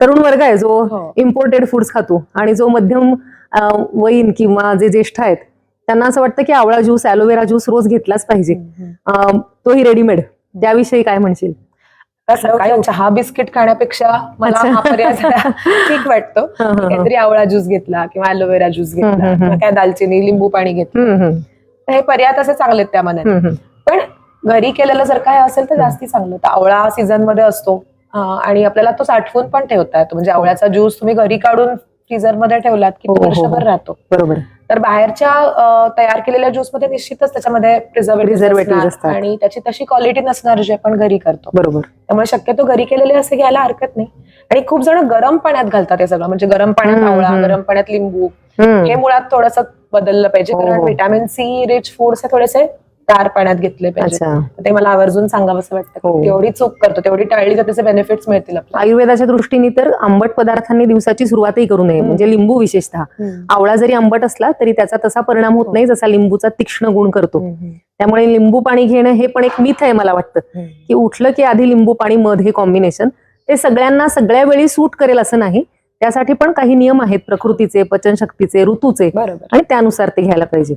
तरुण वर्ग आहे जो हो. इम्पोर्टेड फूड्स खातो. आणि जो मध्यम वयीन किंवा जे ज्येष्ठ आहेत त्यांना असं वाटतं की आवळा ज्यूस ॲलोवेरा ज्यूस रोज घेतलाच पाहिजे. तोही रेडीमेड त्याविषयी काय म्हणशील? सकाळी चहा बिस्किट खाण्यापेक्षा मला. हा ठीक वाटतो. हं, हं, हं. काहीतरी आवळा ज्यूस घेतला किंवा अलोवेरा ज्यूस हं, हं, घेतला हं. काय दालचिनी लिंबू पाणी घेतलं. हे पर्याय तसे चांगलेत त्या मनात. पण घरी केलेलं जर काय असेल तर जास्ती चांगलं. तर आवळा सीझनमध्ये असतो. आणि आपल्याला तो साठवून पण ठेवता येतो म्हणजे आवळ्याचा ज्यूस तुम्ही घरी काढून फ्रीझरमध्ये ठेवलात की हो, तो हो, वर्षभर हो. राहतो बरोबर तर बाहेरच्या तयार केलेल्या ज्यूसमध्ये निश्चितच त्याच्यामध्ये प्रिझर्वेटिव्ह असतात. आणि त्याची तशी क्वालिटी नसणार जे आपण घरी करतो बरोबर त्यामुळे शक्यतो घरी केलेले असे घ्यायला हरकत नाही आणि खूप जण गरम पाण्यात घालतात हे सगळं म्हणजे गरम पाण्यात आवळा. गरम पाण्यात लिंबू. हे मुळात थोडंसं बदललं पाहिजे हो, कारण हो. व्हिटॅमिन सी रिच फूड्स हे थोडेसे गार पाण्यात घेतले पाहिजे. तर ते मला आवर्जून सांगावं असं वाटतं. हो. तेवढी चूक करतो. तेवढी टाळली तर त्याचे बेनिफिट्स मिळतील आयुर्वेदाच्या दृष्टीने तर आंबट पदार्थांनी दिवसाची सुरुवातही करू नये. म्हणजे लिंबू विशेषतः. आवळा जरी आंबट असला तरी त्याचा तसा परिणाम होत हो. नाही जसा लिंबूचा तीक्ष्ण गुण करतो. त्यामुळे लिंबू पाणी घेणं हे पण एक मिथ आहे मला वाटतं. की उठलं की आधी लिंबू पाणी मध हे कॉम्बिनेशन ते सगळ्यांना सगळ्या वेळी सूट करेल असं नाही. त्यासाठी पण काही नियम आहेत. प्रकृतीचे पचनशक्तीचे ऋतूचे. आणि त्यानुसार ते घ्यायला पाहिजे.